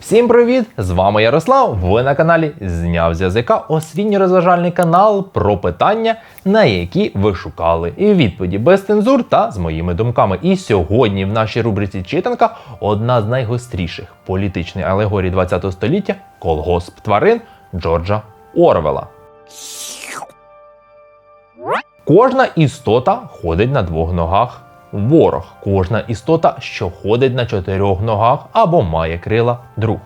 Всім привіт! З вами Ярослав. Ви на каналі Зняв з язика освітньо-розважальний канал про питання, на які ви шукали і відповіді без цензур та з моїми думками. І сьогодні в нашій рубриці читанка одна з найгостріших політичних алегорій ХХ століття колгосп тварин Джорджа Орвела. Кожна істота ходить на двох ногах. Ворог, кожна істота, що ходить на чотирьох ногах або має крила друг.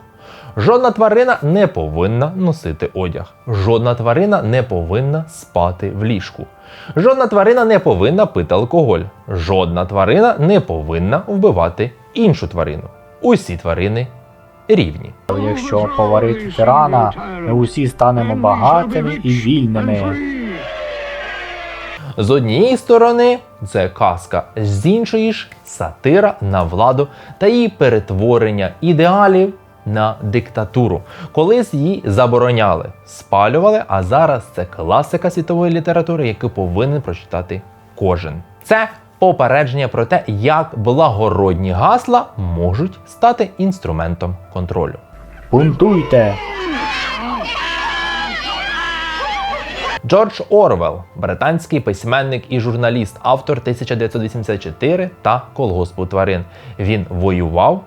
Жодна тварина не повинна носити одяг. Жодна тварина не повинна спати в ліжку. Жодна тварина не повинна пити алкоголь. Жодна тварина не повинна вбивати іншу тварину. Усі тварини рівні. Якщо поварити тирана, ми усі станемо багатими і вільними. З однієї сторони це казка, з іншої ж сатира на владу та її перетворення ідеалів на диктатуру. Колись її забороняли, спалювали, а зараз це класика світової літератури, яку повинен прочитати кожен. Це попередження про те, як благородні гасла можуть стати інструментом контролю. Бунтуйте! Джордж Орвел, британський письменник і журналіст, автор 1984 та колгоспу тварин. Він воював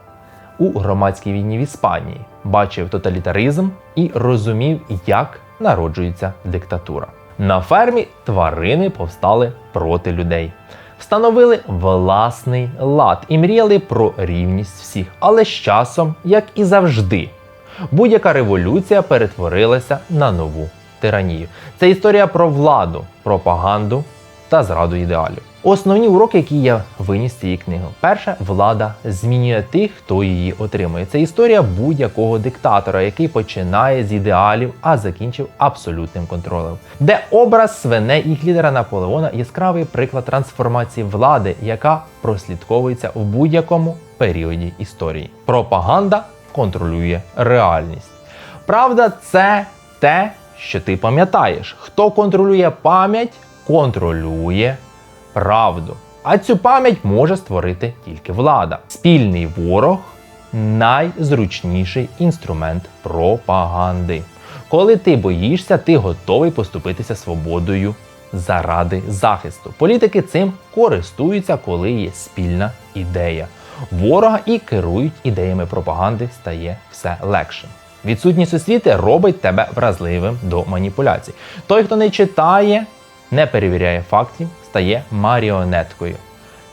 у громадській війні в Іспанії, бачив тоталітаризм і розумів, як народжується диктатура. На фермі тварини повстали проти людей. Встановили власний лад і мріяли про рівність всіх. Але з часом, як і завжди, будь-яка революція перетворилася на нову тиранію. Це історія про владу, пропаганду та зраду ідеалів. Основні уроки, які я виніс з цієї книги. Перше, влада змінює тих, хто її отримує. Це історія будь-якого диктатора, який починає з ідеалів, а закінчив абсолютним контролем. Де образ свиней їх лідера Наполеона яскравий приклад трансформації влади, яка прослідковується в будь-якому періоді історії. Пропаганда контролює реальність. Правда, це те, що ти пам'ятаєш. Хто контролює пам'ять, контролює правду. А цю пам'ять може створити тільки влада. Спільний ворог найзручніший інструмент пропаганди. Коли ти боїшся, ти готовий поступитися свободою заради захисту. Політики цим користуються, коли є спільна ідея ворога і керують ідеями пропаганди стає все легше. Відсутність освіти робить тебе вразливим до маніпуляцій. Той, хто не читає, не перевіряє фактів, стає маріонеткою.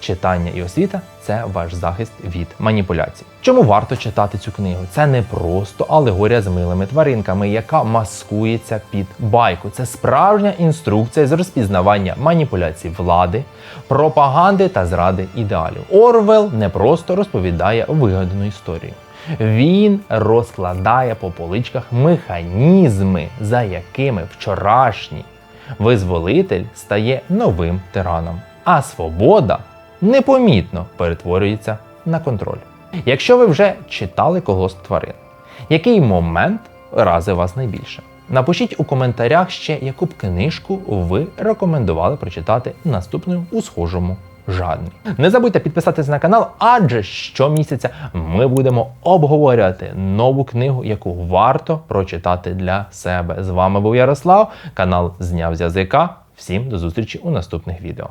Читання і освіта це ваш захист від маніпуляцій. Чому варто читати цю книгу? Це не просто алегорія з милими тваринками, яка маскується під байку. Це справжня інструкція з розпізнавання маніпуляцій влади, пропаганди та зради ідеалів. Орвел не просто розповідає вигадану історію. Він розкладає по поличках механізми, за якими вчорашній визволитель стає новим тираном, а свобода непомітно перетворюється на контроль. Якщо ви вже читали колгосп тварин, який момент разив вас найбільше? Напишіть у коментарях ще, яку б книжку ви рекомендували прочитати наступною у схожому жанрі. Не забудьте підписатись на канал, адже щомісяця ми будемо обговорювати нову книгу, яку варто прочитати для себе. З вами був Ярослав, канал Зняв з язика. Всім до зустрічі у наступних відео.